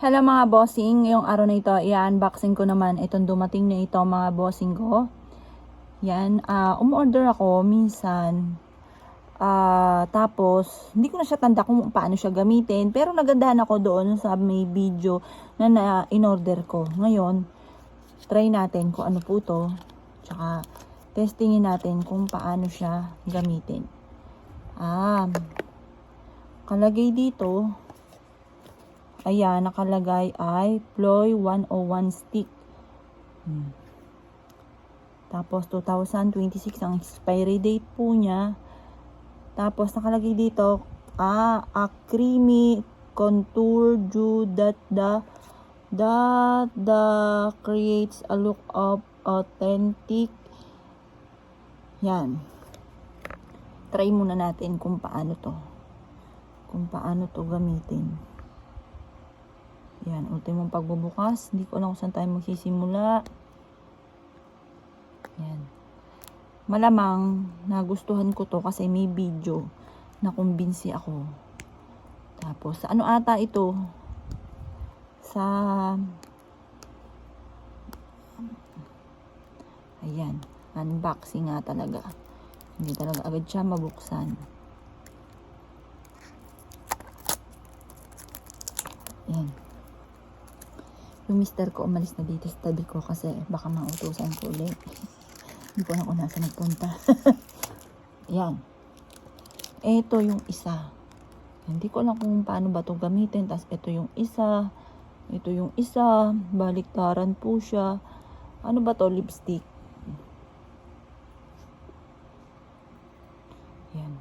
Hello mga bossing, ngayong araw na ito, i-unboxing ko naman itong dumating na ito mga bossing ko. Yan, ah umorder ako minsan. Ah, tapos, hindi ko na siya tanda kung paano siya gamitin. Pero nagandahan ako doon sa may video na, na in-order ko. Ngayon, try natin kung ano po to. Tsaka, testingin natin kung paano siya gamitin. Ah, kalagay dito, Ayan, nakalagay ay Ploy 101 stick. Hmm. Tapos 2026 ang expiry date po niya. Tapos nakalagay dito, ah, a creamy contour dew that the that the creates a look of authentic. Yan. Try muna natin kung paano to. Kung paano to gamitin. Yan, ultimong pagbubukas. Hindi ko alam kung saan tayo magsisimula. Yan. Malamang nagustuhan ko to kasi may video na kumbinsi ako. Tapos, ano ata ito? Sa... Ayan. Unboxing nga talaga. Hindi talaga agad siya mabuksan. Yan. Yung mister ko umalis na dito sa tabi ko kasi baka mautusan ko ulit. Hindi ko alam kung nasa nagpunta. Yan. Ito yung isa. Hindi ko alam kung paano ba ito gamitin. Tapos ito yung isa. Ito yung isa. Baliktaran po siya. Ano ba to Lipstick. Yan.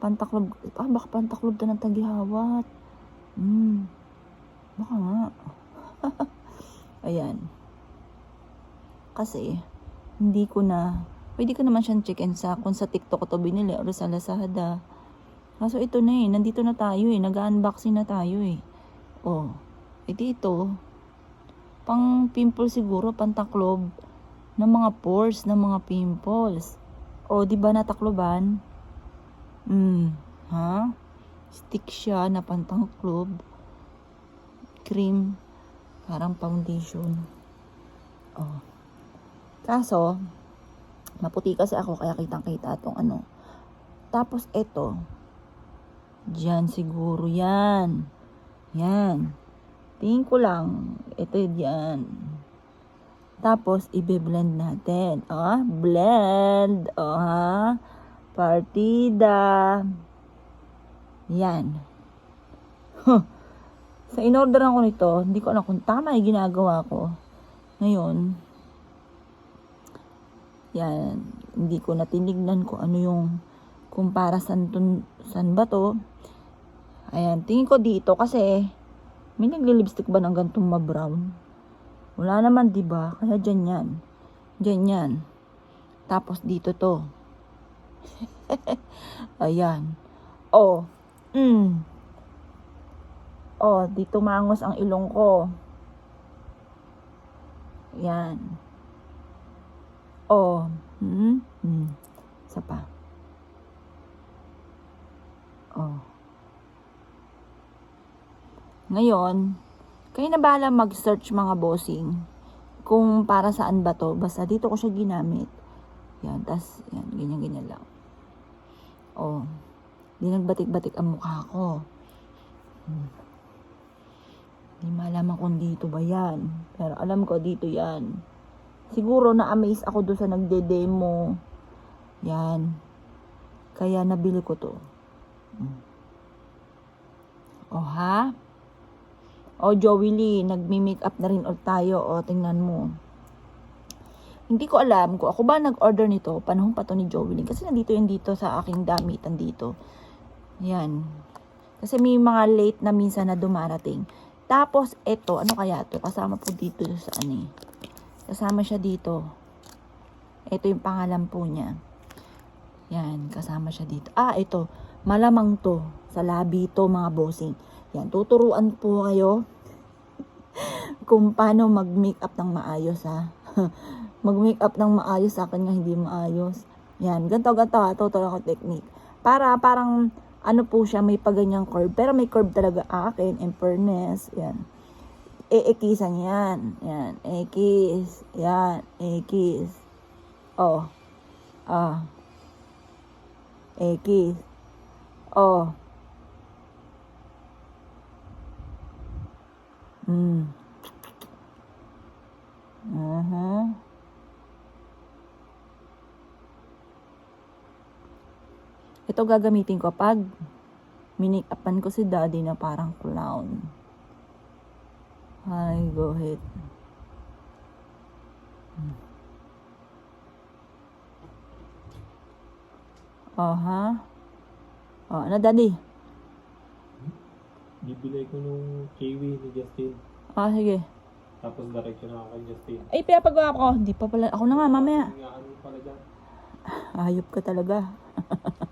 Pantaklob. Ah, baka pantaklob to ng tagihawat. Hmm. Baka nga. Ayan. Kasi, hindi ko na, pwede ko naman siyang chicken sa, kung sa TikTok ko to binili or sa Lazada. Kaso ito na eh, nandito na tayo eh, nag-unboxing na tayo eh. Oh, edi ito, pang pimple siguro, pantaklob ng mga pores, ng mga pimples. O, di ba natakloban? Hmm, ha? Stick siya na pantangklob. Cream. Parang foundation. Oh. Kaso, maputi kasi ako kaya kitang-kita itong ano. Tapos ito, Diyan siguro yan. Yan. Tingin ko lang, ito yan. Tapos, ibe-blend natin. Ah, blend. Ha? Partida. Yan. Huh. Sa in-orderan ko nito, hindi ko alam kung tama yung ginagawa ko. Ngayon, yan, hindi ko na tinignan ko ano yung kung para san, tun, san ba to. Ayan, tingin ko dito kasi may nagli-lipstick ba ng gantong ma-brown? Wala naman, di ba? Kaya dyan yan. Dyan yan. Tapos dito to. Ayan. Oh. Mm. Oh, dito mangos ang ilong ko. Yan. Oh. Hmm? Hmm. Isa pa. Oh. Ngayon, kayo na bahala mag-search mga bossing kung para saan ba to. Basta dito ko siya ginamit. Yan, tas, yan, ganyan-ganyan lang. Oh. Di nagbatik-batik ang mukha ko. Hmm. Di malaman kung dito ba yan. Pero alam ko dito yan. Siguro na-amaze ako doon sa nagde-demo. Yan. Kaya nabili ko to. Hmm. O ha? O Joey Lee, nagmi-makeup na rin ulit tayo. O tingnan mo. Hindi ko alam kung ako ba nag-order nito. Panahon pa to ni Joey Lee. Kasi nandito yun dito sa aking damitan dito. Yan. Kasi may mga late na minsan na dumarating. Tapos, ito, ano kaya to? Kasama po dito sa ano eh. Kasama siya dito. Ito yung pangalan po niya. Yan, kasama siya dito. Ah, ito. Malamang to. Sa labi to, mga bossing. Yan, tuturuan po kayo kung paano mag-makeup ng maayos, ha. mag-makeup ng maayos sa akin nga hindi maayos. Yan, ganto ganto ha, tuturo ko technique. Para parang ano po siya, may paganyang curve. Pero may curve talaga akin, in fairness. Yan. Eekisan yan. Yan. Ekis. Yan. Ekis. Oh. Ah. Ekis. Oh. Mm. Uh-huh. Ito gagamitin ko pag minake-upan ko si daddy na parang clown. Hi, go ahead. Oh, ha? Oh, ano daddy? Bibili ko nung kiwi ni Justin. Ah, sige. Tapos diretso na ako kay Justin. Ay, pinapagawa ko. Hindi pa pala. Ako na nga, mamaya. Ano pala dyan. Hayop ka talaga.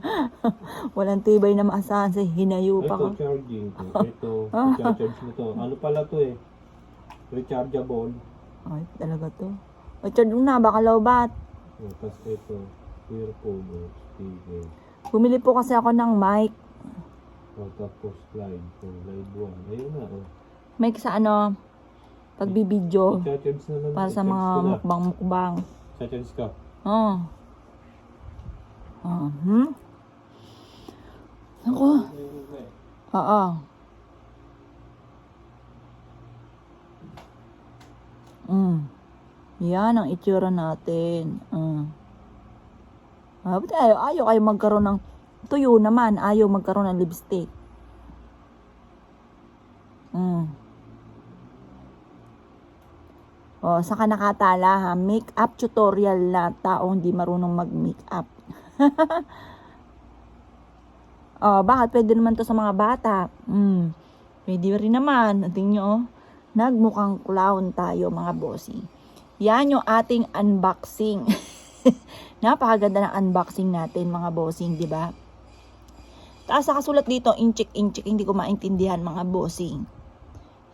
Walang tibay na maasahan sa hinayo pa ko. Ito charging. Ito, charge mo to. Ano pala to eh? Rechargeable. Ay, talaga to. Richard, na, baka lowbat. Oh, Tapos ito, earphone o speaker. Bumili po kasi ako ng mic. Oh, tapos slide. So, slide 1. Ayun na. Oh. Mic sa ano, pagbibidyo. I-charge na lang. Para sa mga mukbang-mukbang. I-charge ka. Oh. Oh, hmm? Ako. Oo. Mm. Yan ang itsura natin. Mm. Ah, ayaw, ayaw kayo magkaroon ng tuyo naman. Ayaw magkaroon ng lipstick. Mm. O, saka nakatala ha, make-up tutorial na taong hindi marunong mag-make-up. oh, bakit? Pwede naman to sa mga bata. Mm. Pwede rin naman. Tingnan nyo, oh. Nagmukhang clown tayo, mga bossy. Yan yung ating unboxing. Napakaganda ng unboxing natin, mga bossing, di ba? Taas nakasulat dito, inchik, inchik. Hindi ko maintindihan, mga bossing.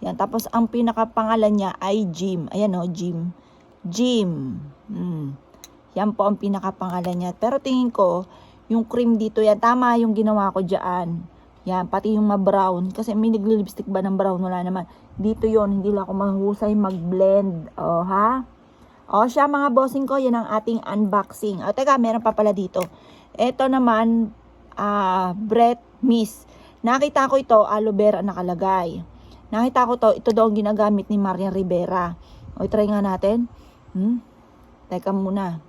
Yan. Tapos, ang pinakapangalan niya ay Jim. Ayan o, Jim. Jim. Hmm. Yan po ang pinakapangalan niya. Pero tingin ko, yung cream dito, yan. Tama yung ginawa ko dyan. Yan. Pati yung ma-brown. Kasi may nagli-lipstick ba ng brown? Wala naman. Dito yon Hindi lang ako mahusay mag-blend. O, ha? O, siya mga bossing ko. Yan ang ating unboxing. O, teka, meron pa pala dito. Ito naman, ah, breath mist. Nakita ko ito, aloe vera nakalagay. Nakita ko to, ito daw ang ginagamit ni Marian Rivera. O, try nga natin. Hmm? Teka muna.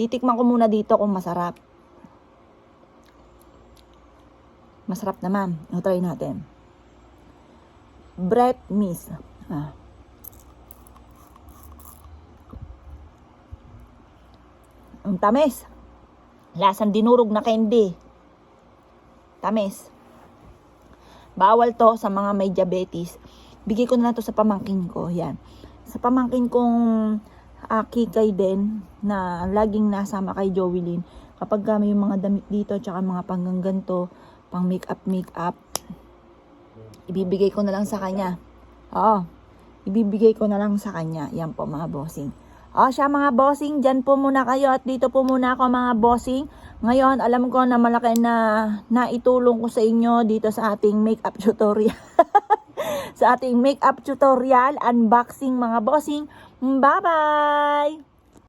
Titikman ko muna dito kung masarap. Masarap naman. O, try natin. Bread mist. Ah. Ang tamis. Lasang dinurog na candy. Tamis. Bawal to sa mga may diabetes. Bigay ko na lang to sa pamangkin ko. Yan. Sa pamangkin kong uh, kikay din na laging nasama kay Joelyn. Kapag kami yung mga damit dito tsaka mga panggang ganito, pang make-up, make-up, ibibigay ko na lang sa kanya. Oo. Ibibigay ko na lang sa kanya. Yan po mga bossing. O siya mga bossing, dyan po muna kayo at dito po muna ako mga bossing. Ngayon, alam ko na malaki na naitulong ko sa inyo dito sa ating makeup tutorial. sa ating makeup tutorial, unboxing mga bossing. Bye-bye!